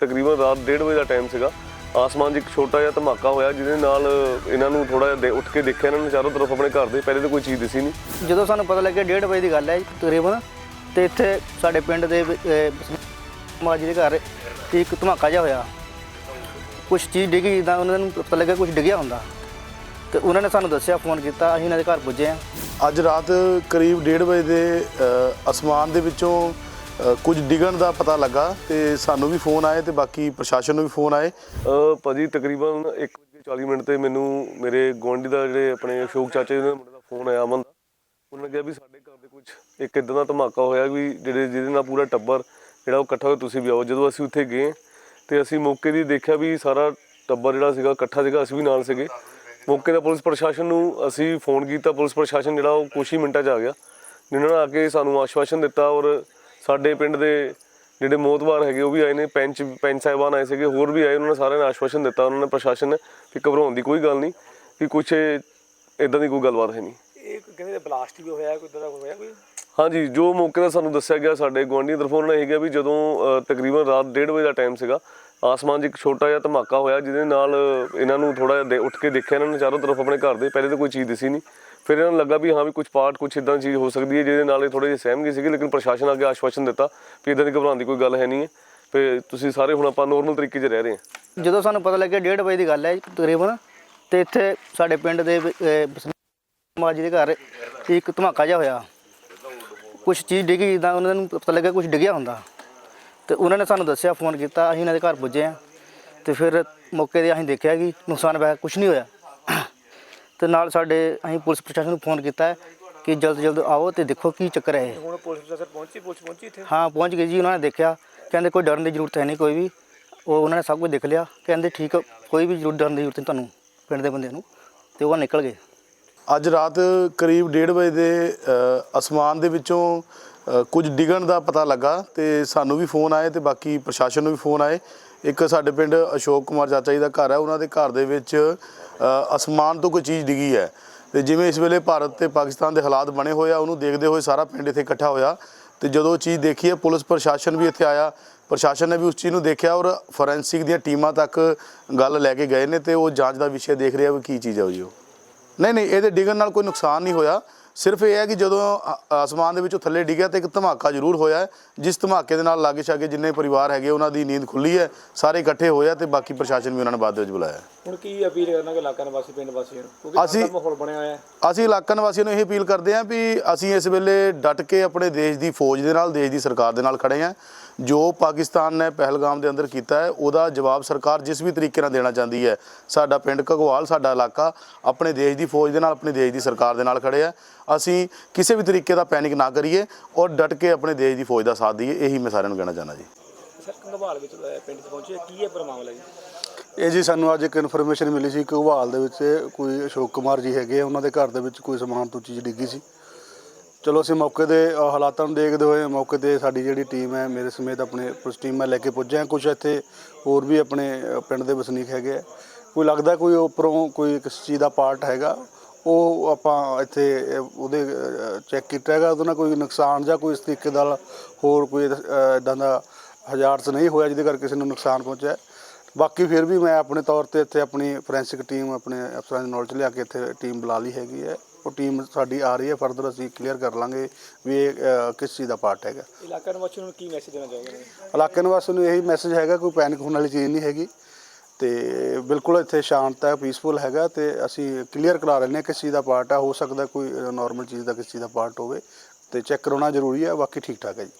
ਤਕਰੀਬਨ ਰਾਤ 1:30 ਵਜੇ ਦਾ ਟਾਈਮ ਸੀਗਾ। ਆਸਮਾਨ 'ਚ ਇੱਕ ਛੋਟਾ ਜਿਹਾ ਧਮਾਕਾ ਹੋਇਆ ਜਿਹਦੇ ਨਾਲ ਇਹਨਾਂ ਨੂੰ ਥੋੜਾ ਜਿਹਾ ਦੇ- ਉੱਠ ਕੇ ਦੇਖਿਆ ਇਹਨਾਂ ਨੇ ਚਾਰੋਂ ਤਰਫ ਆਪਣੇ ਘਰ ਦੇ ਪਹਿਲੇ ਤਾਂ ਕੋਈ ਚੀਜ਼ ਦਿਸੀ ਨਹੀਂ। ਜਦੋਂ ਸਾਨੂੰ ਪਤਾ ਲੱਗਿਆ 1:30 ਵਜੇ ਦੀ ਗੱਲ ਹੈ ਤਕਰੀਬਨ ਤੇ ਇੱਥੇ ਸਾਡੇ ਪਿੰਡ ਦੇ ਮਾਜੀ ਦੇ ਘਰ ਤੇ ਇੱਕ ਧਮਾਕਾ ਜਿਹਾ ਹੋਇਆ। ਕੁਝ ਚੀਜ਼ ਡਿੱਗੀ ਜਿੱਦਾਂ ਉਹਨਾਂ ਨੂੰ ਪਤਾ ਲੱਗਿਆ ਕੁਝ ਡਿੱਗਿਆ ਹੁੰਦਾ। ਤੇ ਉਹਨਾਂ ਨੇ ਸਾਨੂੰ ਦੱਸਿਆ ਫੋਨ ਕੀਤਾ ਅਸੀਂ ਇਹਨਾਂ ਦੇ ਘਰ ਪੁੱਜੇ ਆ ਅੱਜ ਰਾਤ ਕਰੀਬ 1:30 ਵਜੇ ਦੇ ਅਸਮਾਨ ਦੇ ਵਿੱਚੋਂ ਕੁਝ ਡਿੱਗਣ ਦਾ ਪਤਾ ਲੱਗਾ ਤੇ ਸਾਨੂੰ ਵੀ ਫੋਨ ਆਏ ਤੇ ਬਾਕੀ ਪ੍ਰਸ਼ਾਸਨ ਨੂੰ ਵੀ ਫੋਨ ਆਏ। ਅਹ ਭਾਜੀ ਤਕਰੀਬਨ 1:40 ਮਿੰਟ ਤੇ ਮੈਨੂੰ ਮੇਰੇ ਗੁਆਂਢੀ ਦਾ ਜਿਹੜੇ ਆਪਣੇ ਅਸ਼ੋਕ ਚਾਚੇ ਦੇ ਮੁੰਡੇ ਦਾ ਫੋਨ ਆਇਆ ਅਮਨ ਦਾ। ਉਹਨਾਂ ਨੇ ਕਿਹਾ ਵੀ ਸਾਡੇ ਘਰ ਦੇ ਕੁਝ ਇੱਕ ਇਦਾਂ ਦਾ ਧਮਾਕਾ ਹੋਇਆ ਵੀ ਜਿਹੜੇ ਜਿਹਦੇ ਨਾਲ ਪੂਰਾ ਟੱਬਰ ਜਿਹੜਾ ਉਹ ਇਕੱਠਾ ਹੋਇਆ, ਤੁਸੀਂ ਵੀ ਆਓ। ਜਦੋਂ ਅਸੀਂ ਉੱਥੇ ਗਏ ਤੇ ਅਸੀਂ ਮੌਕੇ ਦੀ ਦੇਖਿਆ ਵੀ ਸਾਰਾ ਟੱਬਰ ਜਿਹੜਾ ਸੀਗਾ ਇਕੱਠਾ ਸੀਗਾ, ਅਸੀਂ ਵੀ ਨਾਲ ਸੀਗੇ। ਮੌਕੇ ਦਾ ਪੁਲਿਸ ਪ੍ਰਸ਼ਾਸਨ ਨੂੰ ਅਸੀਂ ਫੋਨ ਕੀਤਾ, ਪੁਲਿਸ ਪ੍ਰਸ਼ਾਸਨ ਜਿਹੜਾ ਉਹ ਕੁਛ ਹੀ ਮਿੰਟਾਂ 'ਚ ਆ ਗਿਆ। ਜਿਨ੍ਹਾਂ ਨੇ ਆ ਕੇ ਸਾਨੂੰ ਆਸ਼ਵਾਸਨ ਦਿੱਤਾ ਔਰ ਸਾਡੇ ਪਿੰਡ ਦੇ ਜਿਹੜੇ ਮੋਤਬਾਰ ਹੈਗੇ ਉਹ ਵੀ ਆਏ ਨੇ ਪੈਂਚ ਪੈਂਚ ਸਾਹਿਬਾਨ ਆਏ ਸੀਗੇ ਹੋਰ ਵੀ ਆਏ ਉਹਨਾਂ ਨੇ ਸਾਰਿਆਂ ਨੇ ਆਸ਼ਵਾਸਨ ਦਿੱਤਾ ਉਹਨਾਂ ਨੇ ਪ੍ਰਸ਼ਾਸਨ ਨੇ ਕਿ ਘਬਰਾਉਣ ਦੀ ਕੋਈ ਗੱਲ ਨਹੀਂ ਕਿ ਕੁਛ ਇਦਾਂ ਦੀ ਕੋਈ ਗੱਲਬਾਤ ਹੈ ਨਹੀਂ। ਇਹ ਕਹਿੰਦੇ ਬਲਾਸਟ ਵੀ ਹੋਇਆ ਕੋਈ ਇਦਾਂ ਦਾ ਹੋਇਆ ਕੋਈ? ਹਾਂਜੀ ਜੋ ਮੌਕੇ ਦਾ ਸਾਨੂੰ ਦੱਸਿਆ ਗਿਆ ਸਾਡੇ ਗੁਆਂਢੀ ਤਰਫੋਂ ਉਹਨਾਂ ਨੇ ਇਹ ਕਿਹਾ ਵੀ ਜਦੋਂ ਤਕਰੀਬਨ ਰਾਤ 1:30 ਵਜੇ ਦਾ ਟਾਈਮ ਸੀਗਾ ਆਸਮਾਨ 'ਚ ਇੱਕ ਛੋਟਾ ਜਿਹਾ ਧਮਾਕਾ ਹੋਇਆ ਜਿਹਦੇ ਨਾਲ ਇਹਨਾਂ ਨੂੰ ਥੋੜਾ ਜਿਹਾ ਉੱਠ ਕੇ ਦੇਖਿਆ ਇਹਨਾਂ ਨੇ ਚਾਰੋਂ ਤਰਫ ਆਪਣੇ ਘਰ ਦੇ ਪਹਿਲੇ ਤਾਂ ਕੋਈ ਚੀਜ਼ ਦਿਸੀ ਨਹੀਂ। ਫਿਰ ਇਹਨਾਂ ਨੂੰ ਲੱਗਾ ਵੀ ਹਾਂ ਵੀ ਕੁਝ ਪਾਰਟ ਕੁਝ ਇਦਾਂ ਚੀਜ਼ ਹੋ ਸਕਦੀ ਹੈ ਜਿਹਦੇ ਨਾਲ ਇਹ ਥੋੜੇ ਜਿਹੇ ਸਹਿਮ ਗਏ ਸੀਗੇ, ਲੇਕਿਨ ਪ੍ਰਸ਼ਾਸਨ ਅੱਗੇ ਆਸ਼ਵਾਸਨ ਦਿੱਤਾ ਵੀ ਇਦਾਂ ਦੀ ਘਬਰਾਉਣ ਦੀ ਕੋਈ ਗੱਲ ਹੈ ਨਹੀਂ ਹੈ। ਤੇ ਤੁਸੀਂ ਸਾਰੇ ਹੁਣ ਆਪਾਂ ਨੋਰਮਲ ਤਰੀਕੇ 'ਚ ਰਹਿ ਰਹੇ ਹਾਂ। ਜਦੋਂ ਸਾਨੂੰ ਪਤਾ ਲੱਗਿਆ 1:30 ਵਜੇ ਦੀ ਗੱਲ ਹੈ ਤਕਰੀਬਨ, ਤੇ ਇੱਥੇ ਸਾਡੇ ਪਿੰਡ ਦੇ ਮਾਜੀ ਦੇ ਘਰ ਇੱਕ ਧਮਾਕਾ ਜਿਹਾ ਹੋਇਆ। ਕੁਝ ਚੀਜ਼ ਡਿੱਗੀ, ਜਿੱਦਾਂ ਉਹਨਾਂ ਨੂੰ ਪਤਾ ਲੱਗਿਆ ਕੁਝ ਡਿੱਗਿਆ ਹੁੰਦਾ। ਤੇ ਉਹਨਾਂ ਨੇ ਸਾਨੂੰ ਦੱਸਿਆ, ਫੋਨ ਕੀਤਾ, ਅਸੀਂ ਉਹਨਾਂ ਦੇ ਘਰ ਪੁੱਜੇ ਆ ਤੇ ਫਿਰ ਮੌਕੇ ਤੇ ਅਸੀਂ ਦੇਖਿਆ ਕਿ ਨੁਕਸਾਨ ਵੈਸੇ ਕੁਝ ਨਹੀਂ ਹੋਇਆ। ਤੇ ਨਾਲ ਸਾਡੇ ਅਸੀਂ ਪੁਲਿਸ ਪ੍ਰਸ਼ਾਸਨ ਨੂੰ ਫੋਨ ਕੀਤਾ ਹੈ ਕਿ ਜਲਦ ਜਲਦ ਆਓ ਤੇ ਦੇਖੋ ਕੀ ਚੱਕਰ ਹੈ ਇਹ। ਹੁਣ ਪੁਲਿਸ ਪ੍ਰਸ਼ਾਸਨ ਪਹੁੰਚੀ ਪੁਲਿਸ ਪਹੁੰਚੀ ਇੱਥੇ? ਹਾਂ ਪਹੁੰਚ ਗਏ ਜੀ ਉਹਨਾਂ ਨੇ ਦੇਖਿਆ। ਕਹਿੰਦੇ ਕੋਈ ਡਰਨ ਦੀ ਜ਼ਰੂਰਤ ਹੈ ਨਹੀਂ ਕੋਈ ਵੀ। ਉਹ ਉਹਨਾਂ ਨੇ ਸਭ ਕੁਝ ਦੇਖ ਲਿਆ। ਕਹਿੰਦੇ ਠੀਕ ਆ, ਕੋਈ ਵੀ ਜ਼ਰੂਰਤ ਡਰਨ ਦੀ ਜ਼ਰੂਰਤ ਨਹੀਂ ਤੁਹਾਨੂੰ ਪਿੰਡ ਦੇ ਬੰਦਿਆਂ ਨੂੰ। ਤੇ ਉਹ ਨਿਕਲ ਗਏ। ਅੱਜ ਰਾਤ ਕਰੀਬ 1:30 ਵਜੇ ਦੇ ਅ, ਅਸਮਾਨ ਦੇ ਵਿੱਚੋਂ ਕੁਝ ਡਿੱਗਣ ਦਾ ਪਤਾ ਲੱਗਾ ਤੇ ਸਾਨੂੰ ਵੀ ਫੋਨ ਆਏ ਤੇ ਬਾਕੀ ਪ੍ਰਸ਼ਾਸਨ ਨੂੰ ਵੀ ਫੋਨ ਆਏ। ਇੱਕ ਸਾਡੇ ਪਿੰਡ ਅਸ਼ੋਕ ਕੁਮਾਰ ਚਾਚਾ ਜੀ ਦਾ ਘਰ ਹੈ, ਉਹਨਾਂ ਦੇ ਘਰ ਦੇ ਵਿੱਚ ਅਸਮਾਨ ਤੋਂ ਕੋਈ ਚੀਜ਼ ਡਿੱਗੀ ਹੈ। ਤੇ ਜਿਵੇਂ ਇਸ ਵੇਲੇ ਭਾਰਤ ਤੇ ਪਾਕਿਸਤਾਨ ਦੇ ਹਾਲਾਤ ਬਣੇ ਹੋਏ ਆ, ਉਹਨੂੰ ਦੇਖਦੇ ਹੋਏ ਸਾਰਾ ਪਿੰਡ ਇੱਥੇ ਇਕੱਠਾ ਹੋਇਆ। ਤੇ ਜਦੋਂ ਉਹ ਚੀਜ਼ ਦੇਖੀ ਹੈ, ਪੁਲਿਸ ਪ੍ਰਸ਼ਾਸਨ ਵੀ ਇੱਥੇ ਆਇਆ। ਪ੍ਰਸ਼ਾਸਨ ਨੇ ਵੀ ਉਸ ਚੀਜ਼ ਨੂੰ ਦੇਖਿਆ ਔਰ ਫੋਰੈਂਸਿਕ ਦੀਆਂ ਟੀਮਾਂ ਤੱਕ ਗੱਲ ਲੈ ਕੇ ਗਏ ਨੇ ਤੇ ਉਹ ਜਾਂਚ ਦਾ ਵਿਸ਼ੇ ਦੇਖ ਰਿਹਾ ਵੀ ਕੀ ਚੀਜ਼ ਹੈ ਉਹ ਜੀ ਉਹ। ਨਹੀਂ ਨਹੀਂ ਇਹਦੇ ਡਿੱਗਣ ਨਾਲ ਕੋਈ ਨੁਕਸਾਨ ਨਹੀਂ ਹੋਇਆ। ਸਿਰਫ ਇਹ ਹੈ ਕਿ ਜਦੋਂ ਆਸਮਾਨ ਦੇ ਵਿੱਚੋਂ ਥੱਲੇ ਡਿੱਗਿਆ ਤੇ ਇੱਕ ਧਮਾਕਾ ਜ਼ਰੂਰ ਹੋਇਆ ਜਿਸ ਧਮਾਕੇ ਦੇ ਨਾਲ ਲਾਗੇ ਛਾਗੇ ਜਿੰਨੇ ਪਰਿਵਾਰ ਹੈਗੇ ਉਹਨਾਂ ਦੀ ਨੀਂਦ ਖੁੱਲੀ ਹੈ ਸਾਰੇ ਇਕੱਠੇ ਹੋਏ ਆ ਤੇ ਬਾਕੀ ਪ੍ਰਸ਼ਾਸਨ ਵੀ ਉਹਨਾਂ ਨੇ ਬਾਅਦ ਦੇ ਵਿੱਚ ਬੁਲਾਇਆ। ਹੁਣ ਕੀ ਅਪੀਲ ਕਰਨਾ ਇਲਾਕਾ ਨਿਵਾਸੀ ਪਿੰਡ ਵਾਸੀਆਂ ਨੂੰ? ਕਿਉਂਕਿ ਅਸੀਂ- ਅਸੀਂ ਮਾਹੌਲ ਬਣਿਆ ਹੋਇਆ ਹੈ। ਅਸੀਂ ਇਲਾਕਾ ਨਿਵਾਸੀਆਂ ਨੂੰ ਇਹ ਅਪੀਲ ਕਰਦੇ ਹਾਂ ਵੀ ਅਸੀਂ ਇਸ ਵੇਲੇ ਡਟ ਕੇ ਆਪਣੇ ਦੇਸ਼ ਦੀ ਫੌਜ ਦੇ ਨਾਲ ਦੇਸ਼ ਦੀ ਸਰਕਾਰ ਦੇ ਨਾਲ ਖੜੇ ਹਾਂ। ਜੋ ਪਾਕਿਸਤਾਨ ਨੇ ਪਹਿਲਗਾਮ ਦੇ ਅੰਦਰ ਕੀਤਾ ਹੈ ਉਹਦਾ ਜਵਾਬ ਸਰਕਾਰ ਜਿਸ ਵੀ ਤਰੀਕੇ ਨਾਲ ਦੇਣਾ ਚਾਹੁੰਦੀ ਹੈ। ਸਾਡਾ ਪਿੰਡ ਘਗਵਾਲ ਸਾਡਾ ਇਲਾਕਾ ਆਪਣੇ ਦੇਸ਼ ਦੀ ਫੌਜ ਦੇ ਨਾਲ ਆਪਣੇ ਦੇਸ਼ ਦੀ ਸਰਕਾਰ ਦੇ ਨਾਲ ਖੜੇ ਆ। ਅਸੀਂ ਕਿਸੇ ਵੀ ਤਰੀਕੇ ਦਾ ਪੈਨਿਕ ਨਾ ਕਰੀਏ ਔਰ ਡਟ ਕੇ ਆਪਣੇ ਦੇਸ਼ ਦੀ ਫੌਜ ਦਾ ਸਾਥ ਦਈਏ ਇਹੀ ਮੈਂ ਸਾਰਿਆਂ ਨੂੰ ਕਹਿਣਾ ਚਾਹੁੰਦਾ ਜੀ। ਸਰ ਕੰਗਵਾਲ ਵਿੱਚ ਪਿੰਡ ਪਹੁੰਚੇ ਕੀ ਹੈ ਪਰ ਮਾਮਲਾ ਜੀ ਇਹ ਜੀ ਸਾਨੂੰ ਅੱਜ ਇੱਕ ਇਨਫੋਰਮੇਸ਼ਨ ਮਿਲੀ ਸੀ ਕਿ ਘਵਾਲ ਦੇ ਵਿੱਚ ਕੋਈ ਅਸ਼ੋਕ ਕੁਮਾਰ ਜੀ ਹੈਗੇ ਆ, ਉਹਨਾਂ ਦੇ ਘਰ ਦੇ ਵਿੱਚ ਕੋਈ ਸਮਾਨ ਤੋਂ ਚੀਜ਼ ਡਿੱਗੀ ਸੀ। ਚਲੋ ਅਸੀਂ ਮੌਕੇ ਦੇ ਅ, ਹਾਲਾਤਾਂ ਨੂੰ ਦੇਖਦੇ ਹੋਏ ਮੌਕੇ ਤੇ ਸਾਡੀ ਜਿਹੜੀ ਟੀਮ ਹੈ ਮੇਰੇ ਸਮੇਤ ਆਪਣੇ ਪੁਲਿਸ ਟੀਮ ਮੈਂ ਲੈ ਕੇ ਪੁੱਜੇ ਹਾਂ ਕੁਝ ਇੱਥੇ ਹੋਰ ਵੀ ਆਪਣੇ ਅ, ਪਿੰਡ ਦੇ ਵਸਨੀਕ ਹੈਗੇ ਆ। ਕੋਈ ਲੱਗਦਾ ਕੋਈ ਉੱਪਰੋਂ ਕੋਈ ਕਿਸ ਚੀਜ਼ ਦਾ ਪਾਰਟ ਹੈਗਾ ਉਹ ਆਪਾਂ ਇੱਥੇ ਅ, ਉਹਦੇ ਚੈੱਕ ਕੀਤਾ ਹੈਗਾ। ਉਹਦੇ ਨਾਲ ਕੋਈ ਨੁਕਸਾਨ ਜਾਂ ਕੋਈ ਇਸ ਤਰੀਕੇ ਨਾਲ ਹੋਰ ਕੋਈ ਇਦਾਂ ਦਾ ਹਜ਼ਾਰਸ ਨਹੀਂ ਹੋਇਆ ਜਿਹਦੇ ਕਰਕੇ ਕਿਸੇ ਨੂੰ ਨੁਕਸਾਨ ਪਹੁੰਚਿਆ। ਹੈ। ਬਾਕੀ ਫਿਰ ਵੀ ਮੈਂ ਆਪਣੇ ਤੌਰ ਤੇ ਇੱਥੇ ਆਪਣੀ ਫੋਰੈਂਸਿਕ ਟੀਮ ਆਪਣੇ ਅਫਸਰਾਂ ਦੀ ਨੌਲੇਜ ਲਿਆ ਕੇ ਇੱਥੇ ਟੀਮ ਬੁਲਾ ਲਈ ਹੈਗੀ ਹੈ। ਉਹ ਟੀਮ ਸਾਡੀ ਆ ਰਹੀ ਹੈ ਫਰਦਰ ਅਸੀਂ ਕਲੀਅਰ ਕਰ ਲਾਂਗੇ ਵੀ ਇਹ ਅ, ਕਿਸ ਚੀਜ਼ ਦਾ ਪਾਰਟ ਹੈਗਾ। ਇਲਾਕਾ ਨਿਵਾਸੀਆਂ ਨੂੰ ਕੀ ਮੈਸੇਜ ਦੇਣਾ ਚਾਹੋਗੇ? ਇਲਾਕੇ ਨਿਵਾਸੀਆਂ ਨੂੰ ਇਹੀ ਮੈਸੇਜ ਹੈਗਾ ਕੋਈ ਪੈਨਿਕ ਹੋਣ ਵਾਲੀ ਚੀਜ਼ ਨਹੀਂ ਹੈਗੀ। ਤੇ ਬਿਲਕੁਲ ਇੱਥੇ ਸ਼ਾਂਤ ਹੈ ਪੀਸਫੁਲ ਹੈਗਾ ਤੇ ਅਸੀਂ ਕਲੀਅਰ ਕਰਾ ਰਹੇ ਨੇ ਕਿਸ ਚੀਜ਼ ਦਾ ਪਾਰਟ ਹੈ ਹੋ ਸਕਦਾ ਕੋਈ ਨਾਰਮਲ ਚੀਜ਼ ਦਾ ਕਿਸ ਚੀਜ਼ ਦਾ ਪਾਰਟ ਹੋਵੇ ਤੇ ਚੈੱਕ ਕਰਾਉਣਾ ਜ਼ਰੂਰੀ ਹੈ ਬਾਕੀ ਠੀਕ ਠਾਕ ਹੈ ਜੀ।